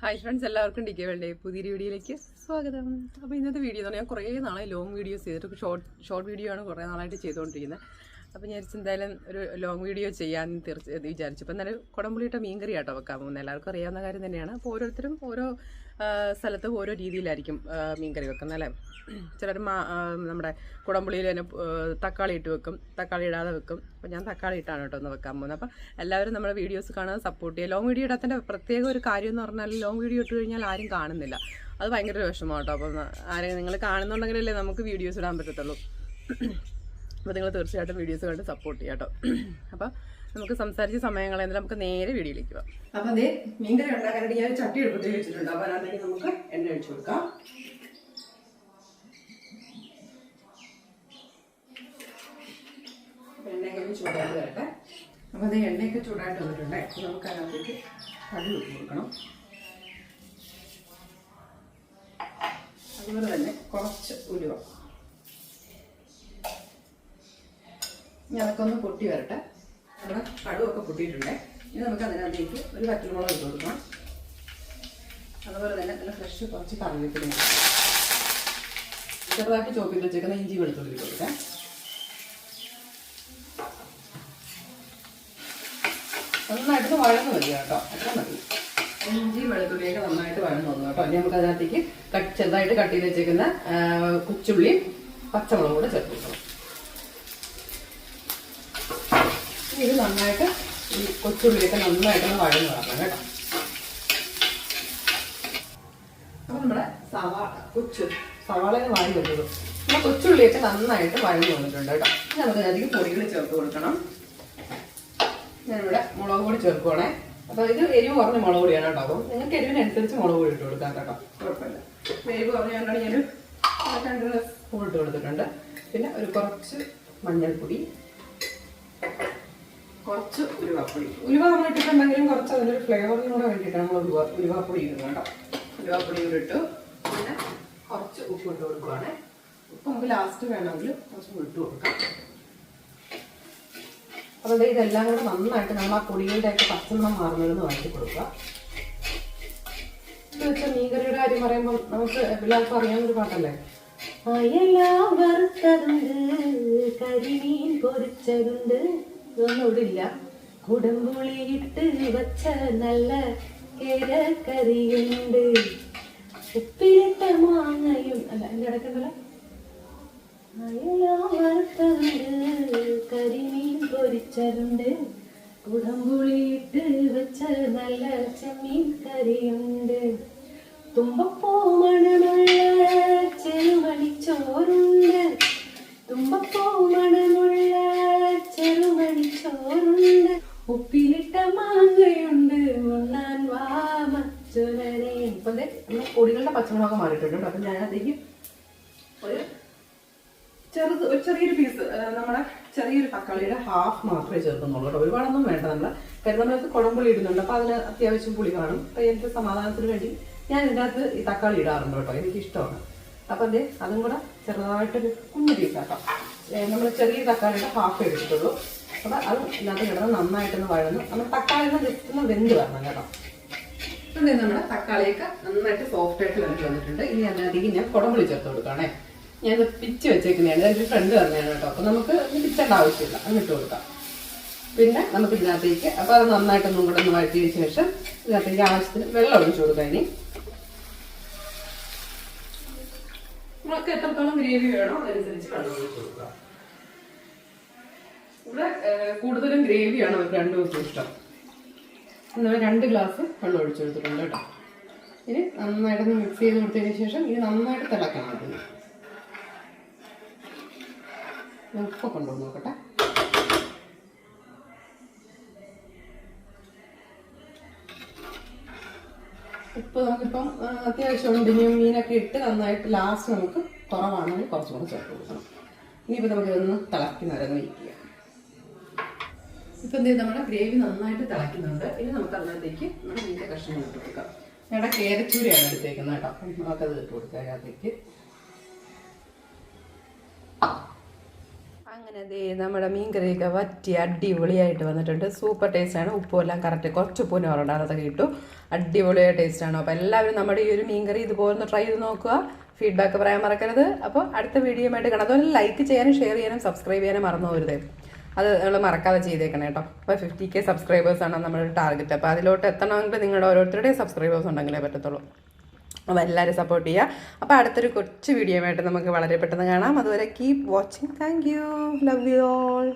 Hi friends എല്ലാവർക്കും D K വേണ്ടേ പുതിയൊരു വീഡിയോയിലേക്ക് സ്വാഗതം. അപ്പോൾ ഇന്നത്തെ വീഡിയോ എന്ന് പറഞ്ഞാൽ ഞാൻ കുറേ നാളെ ലോങ് വീഡിയോസ് ചെയ്തിട്ട് ഷോർട്ട് ഷോർട്ട് വീഡിയോ ആണ് കുറേ നാളായിട്ട് ചെയ്തുകൊണ്ടിരിക്കുന്നത്. അപ്പോൾ ഞാൻ എന്തായാലും ഒരു ലോങ് വീഡിയോ ചെയ്യാൻ തീർച്ച വിചാരിച്ചു. അപ്പോൾ എന്നാലും കുടംപുളിയിട്ട മീൻകറി ആട്ടോ വെക്കാൻ പോകുന്നത് എല്ലാവർക്കും അറിയാവുന്ന കാര്യം തന്നെയാണ്. അപ്പോൾ ഓരോരുത്തരും ഓരോ സ്ഥലത്ത് ഓരോ രീതിയിലായിരിക്കും മീൻ മീൻകറി വെക്കുന്നത് അല്ലേ? ചിലർ മാ നമ്മുടെ കുടംപുളിയിൽ തന്നെ തക്കാളി ഇട്ട് വെക്കും. തക്കാളി ഇടാതെ വെക്കും. അപ്പോൾ ഞാൻ തക്കാളി ഇട്ടാണ് കേട്ടോ ഒന്ന് വെക്കാൻ പോകുന്നത് അപ്പോൾ എല്ലാവരും നമ്മുടെ വീഡിയോസ് കാണാൻ സപ്പോർട്ട് ചെയ്യുക. ലോങ് വീഡിയോ ഇടാത്തതിന്റെ പ്രത്യേക ഒരു കാര്യം എന്ന് പറഞ്ഞാൽ ലോങ് വീഡിയോ ഇട്ട് കഴിഞ്ഞാൽ ആരും കാണുന്നില്ല. അത് ഭയങ്കര വിഷമം കേട്ടോ അപ്പം ആരെങ്കിലും നിങ്ങൾ കാണുന്നുണ്ടെങ്കിലല്ലേ നമുക്ക് വീഡിയോസ് ഇടാൻ പറ്റത്തുള്ളൂ. അപ്പോൾ നിങ്ങൾ തീർച്ചയായിട്ടും വീഡിയോസ് കണ്ട് സപ്പോർട്ട് ചെയ്യാം കേട്ടോ അപ്പോൾ നമുക്ക് സംസാരിച്ച സമയങ്ങൾ എന്നാൽ നമുക്ക് നേരെ വീഡിയോയിലേക്ക് പോകാം. അപ്പോൾ അതേ മീൻകറി ഉണ്ടാക്കാനായിട്ട് ഞാൻ ചട്ടി എടുപ്പത്തിൽ വെച്ചിട്ടുണ്ട്. അപ്പോൾ അതിനകത്തേക്ക് നമുക്ക് എണ്ണ ഒഴിച്ചു കൊടുക്കാം. എണ്ണയൊക്കെ ചൂടായിട്ട് വരട്ടെ. അപ്പോൾ എണ്ണയൊക്കെ ചൂടായിട്ട് വന്നിട്ടുണ്ട്. നമുക്ക് അതിനകത്തേക്ക് കടുക് ഇട്ട് കൊടുക്കണം. അതുപോലെ തന്നെ കുറച്ച് ഉലുവ. ഇനി അതൊക്കെ പൊട്ടി വരട്ടെ. നമ്മുടെ കടുവൊക്കെ പൊട്ടിയിട്ടുണ്ട്. ഇനി നമുക്ക് അതിനകത്തേക്ക് ഒരു വറ്റൽമുളക് ഇട്ട് കൊടുക്കാം അതുപോലെ തന്നെ നല്ല ഫ്രഷ് കുറച്ച് കറിവേപ്പില ചെറുതായിട്ട് ചോപ്പിൽ വെച്ചേക്കുന്ന ഇഞ്ചി വെളുത്തുള്ളി കൊടുക്കാം. നന്നായിട്ട് വഴന്ന് മതി കേട്ടോ. അത്ര മതി. ഇഞ്ചി വെളുത്തുള്ളിയൊക്കെ നന്നായിട്ട് വഴന്ന് വന്നു കേട്ടോ. ഇനി നമുക്ക് അതിനകത്തേക്ക് ചെറുതായിട്ട് കട്ട് ചെയ്ത് വെച്ചേക്കുന്ന കൊച്ചുള്ളിയും കൊച്ചുള്ളി പച്ചമുളകും കൂടെ ചേർത്ത് കൊടുക്കണം ഇനി ഇത് നന്നായിട്ട് ഈ കൊച്ചുള്ളിയൊക്കെ നന്നായിട്ടൊന്ന് വഴന്ന് വരണം കേട്ടോ. അപ്പൊ നമ്മുടെ സവാള കൊച്ചു സവാളയിൽ വാങ്ങി വെച്ചത്. നമ്മുടെ കൊച്ചുള്ളിയൊക്കെ നന്നായിട്ട് വഴന്ന് വന്നിട്ടുണ്ട് കേട്ടോ. ഇനി നമുക്ക് അതിലേക്ക് പൊടികൾ ചേർത്ത് കൊടുക്കണം. ഞാനിവിടെ മുളക് പൊടി ചേർക്കുവാണേ. അപ്പൊ ഇത് എരിവ് കുറഞ്ഞ മുളക് പൊടിയാണ് കേട്ടോ. അപ്പം നിങ്ങൾക്ക് എരിവിനനുസരിച്ച് മുളക് പൊടി ഇട്ട് കൊടുക്കാം കേട്ടോ. കുഴപ്പമില്ല. എരിവ് കുറഞ്ഞുകൊണ്ടാണ് ഞാനൊരു രണ്ട് സ്പൂൺ ഇട്ട് കൊടുത്തിട്ടുണ്ട്. പിന്നെ ഒരു കുറച്ച് മഞ്ഞൾപ്പൊടി കുറച്ച് ഉലുവാപ്പൊടി. ഉലുവ നമ്മൾ ഇട്ടിട്ടുണ്ടെങ്കിലും കുറച്ച് അതിനൊരു ഫ്ലേവറിനും കൂടെ വേണ്ടിയിട്ടാണ് നമ്മൾ ഉലുവ ഉലുവാപ്പൊടി ഇടുന്നത് കേട്ടോ. ഉലുവാപ്പൊടി കൂടെ ഇട്ടു. പിന്നെ കുറച്ച് ഉപ്പ് ഇട്ട് കൊടുക്കുവാണേ. ഉപ്പ് നമുക്ക് ലാസ്റ്റ് വേണമെങ്കിൽ കുറച്ച് ഇട്ട് കൊടുക്കാം. ദേ ഇതെല്ലാം കൂടെ നന്നായിട്ട് നമ്മൾ ആ പൊടികളുടെ ഒക്കെ പച്ചമണം മാറുന്നതെന്ന് വാങ്ങി കൊടുക്കുക. വെച്ചാൽ മീൻകറിയുടെ കാര്യം പറയുമ്പോൾ നമുക്ക് എല്ലാവർക്കും അറിയാവുന്ന ഒരു പാട്ടല്ലേ? അയലാ വറുത്തതുണ്ട് കരിമീൻ പൊരിച്ചതുണ്ട്. ഇതൊന്നും ഇവിടെ കുടംപുളിയിട്ട് വച്ച നല്ല കേരക്കറിയുണ്ട്. ഉപ്പിലിട്ട മാങ്ങയും അല്ല എന്റെ ഇടയ്ക്കുണ്ടല്ലോ കരിമീൻ പൊരിച്ചതുണ്ട്. കുടംപുളിയിട്ട് വെച്ച നല്ല ചെമ്മീൻ കറിയുണ്ട്. തുമ്പപ്പൂ ഉപ്പിലിട്ട മാങ്ങയുണ്ട്. ഉണ്ണാൻ വാ ഇപ്പൊ ഇപ്പം കൊടികളുടെ പച്ചമുളക് മാറിയിട്ടുണ്ട് അപ്പം ഞാനതിലേക്ക് ഒരു ചെറുത് ഒരു ചെറിയൊരു പീസ് നമ്മുടെ ചെറിയൊരു തക്കാളിയുടെ ഹാഫ് മാത്രമേ ചേർക്കുന്നുള്ളൂ കേട്ടോ. ഒരുപാടൊന്നും വേണ്ട. നമ്മൾ കുടം കുടംപുളി ഇടുന്നുണ്ട്. അപ്പോൾ അതിന് അത്യാവശ്യം പുളി കാണും. അപ്പോൾ എനിക്ക് സമാധാനത്തിന് വേണ്ടി ഞാൻ ഇതിനകത്ത് ഈ തക്കാളി ഇടാറുണ്ട് കേട്ടോ. എനിക്ക് ഇഷ്ടമാണ്. അപ്പൊ അതെ അതും കൂടെ ചെറുതായിട്ടൊരു കുഞ്ഞു പീസ് പീസാക്കാം നമ്മൾ ചെറിയ തക്കാളിയുടെ ഹാഫ് എടുത്തിട്ടുള്ളൂ. അപ്പോൾ അത് ഇതിനകത്ത് കിടന്ന് നന്നായിട്ടൊന്ന് വഴന്നു നമ്മൾ തക്കാളി ഒന്ന് ജസ്റ്റ് ഒന്ന് വെന്ത് വരണം കേട്ടോ. ഇപ്പം നമ്മുടെ തക്കാളിയൊക്കെ നന്നായിട്ട് സോഫ്റ്റ് ആയിട്ട് വെന്ത് വന്നിട്ടുണ്ട്. ഇനി അതിനകത്തേക്ക് ഞാൻ കുടംപുളി ചേർത്ത് കൊടുക്കണേ. ഞാൻ പിച്ച് വെച്ചേക്കുന്നതാണ്. എന്റെ ഫ്രണ്ട് പറഞ്ഞതാണ് കേട്ടോ. അപ്പോൾ നമുക്ക് പിച്ചേണ്ട ആവശ്യമില്ല. അങ്ങ് ഇട്ട് കൊടുക്കാം. പിന്നെ നമുക്ക് ഇതിനകത്തേക്ക് അപ്പോൾ അത് നന്നായിട്ടൊന്നും കൂടെ ഒന്ന് വഴറ്റിയ ശേഷം ഇതിനകത്തേക്ക് ആവശ്യത്തിന് വെള്ളം ഒഴിച്ചു കൊടുക്കാം ഇനി. നമുക്ക് എത്രത്തോളം ഗ്രേവി വേണോ അതനുസരിച്ച് വെള്ളം ഒഴിച്ചു കൊടുക്കുക ഇവിടെ കൂടുതലും ഗ്രേവിയാണ് നമുക്ക് രണ്ടു ദിവസം ഇഷ്ടം. എന്നാൽ രണ്ട് ഗ്ലാസ് വെള്ളം ഒഴിച്ചു കൊടുത്തിട്ടുണ്ട് കേട്ടോ. ഇനി നന്നായിട്ടൊന്ന് മിക്സ് ചെയ്ത് കൊടുത്തതിന് ശേഷം ഇത് നന്നായിട്ട് തിളക്കണം അതിന്. ഉപ്പ് കൊണ്ടുവന്ന് നോക്കട്ടെ. ഉപ്പ് നമുക്കിപ്പം അത്യാവശ്യം ഉണ്ടിനും മീനൊക്കെ ഇട്ട് നന്നായിട്ട് ലാസ്റ്റ് നമുക്ക് കുറവാണെങ്കിൽ കുറച്ചും കൂടെ ചേർത്ത് കൊടുക്കണം. ഇനിയിപ്പോൾ നമുക്കിതൊന്ന് തിളക്കി നിരന്ന് വയ്ക്കുക. ഇപ്പം എന്ത് നമ്മുടെ ഗ്രേവി നന്നായിട്ട് തിളയ്ക്കുന്നുണ്ട്. ഇനി നമുക്ക് അതിനകത്തേക്ക് നമ്മുടെ മീന്റെ കഷ്ണം ഇട്ട് കൊടുക്കാം. ഞങ്ങളുടെ കേരച്ചൂരയാണ് എടുത്തേക്കുന്നത് കേട്ടോ. അപ്പം നമുക്കത് ഇട്ട് കൊടുക്കാം അതിനകത്തേക്ക്. അങ്ങനെ ദേ നമ്മുടെ മീൻ കറിയൊക്കെ വറ്റി അടിപൊളിയായിട്ട് വന്നിട്ടുണ്ട്. സൂപ്പർ ടേസ്റ്റാണ് ഉപ്പും എല്ലാം കറക്റ്റ് കുറച്ച് ഉപ്പും ഓറുണ്ട് അതൊക്കെ കിട്ടു അടിപൊളിയായ ടേസ്റ്റാണ് അപ്പോൾ എല്ലാവരും നമ്മുടെ ഈ ഒരു മീൻ കറി ഇതുപോലെ ഒന്ന് ട്രൈ ചെയ്ത് നോക്കുക. ഫീഡ്ബാക്ക് പറയാൻ മറക്കരുത്. അപ്പോൾ അടുത്ത വീഡിയോ ആയിട്ട് കാണാം. അതുപോലെ ലൈക്ക് ചെയ്യാനും ഷെയർ ചെയ്യാനും സബ്സ്ക്രൈബ് ചെയ്യാനും മറന്നു പോരുതേ. അത് നിങ്ങൾ മറക്കാതെ ചെയ്തേക്കണം കേട്ടോ. അപ്പോൾ ഫിഫ്റ്റി കെ സബ്സ്ക്രൈബേഴ്സാണ് നമ്മുടെ ടാർഗറ്റ് അപ്പോൾ അതിലോട്ട് എത്തണമെങ്കിൽ നിങ്ങളുടെ ഓരോരുത്തരുടെയും സബ്സ്ക്രൈബേഴ്സ് ഉണ്ടെങ്കിലേ പറ്റത്തുള്ളൂ. അപ്പോൾ എല്ലാവരും സപ്പോർട്ട് ചെയ്യുക അപ്പോൾ അടുത്തൊരു കൊച്ചു വീഡിയോ ആയിട്ട് നമുക്ക് വളരെ പെട്ടെന്ന് കാണാം. അതുവരെ keep watching thank you love you all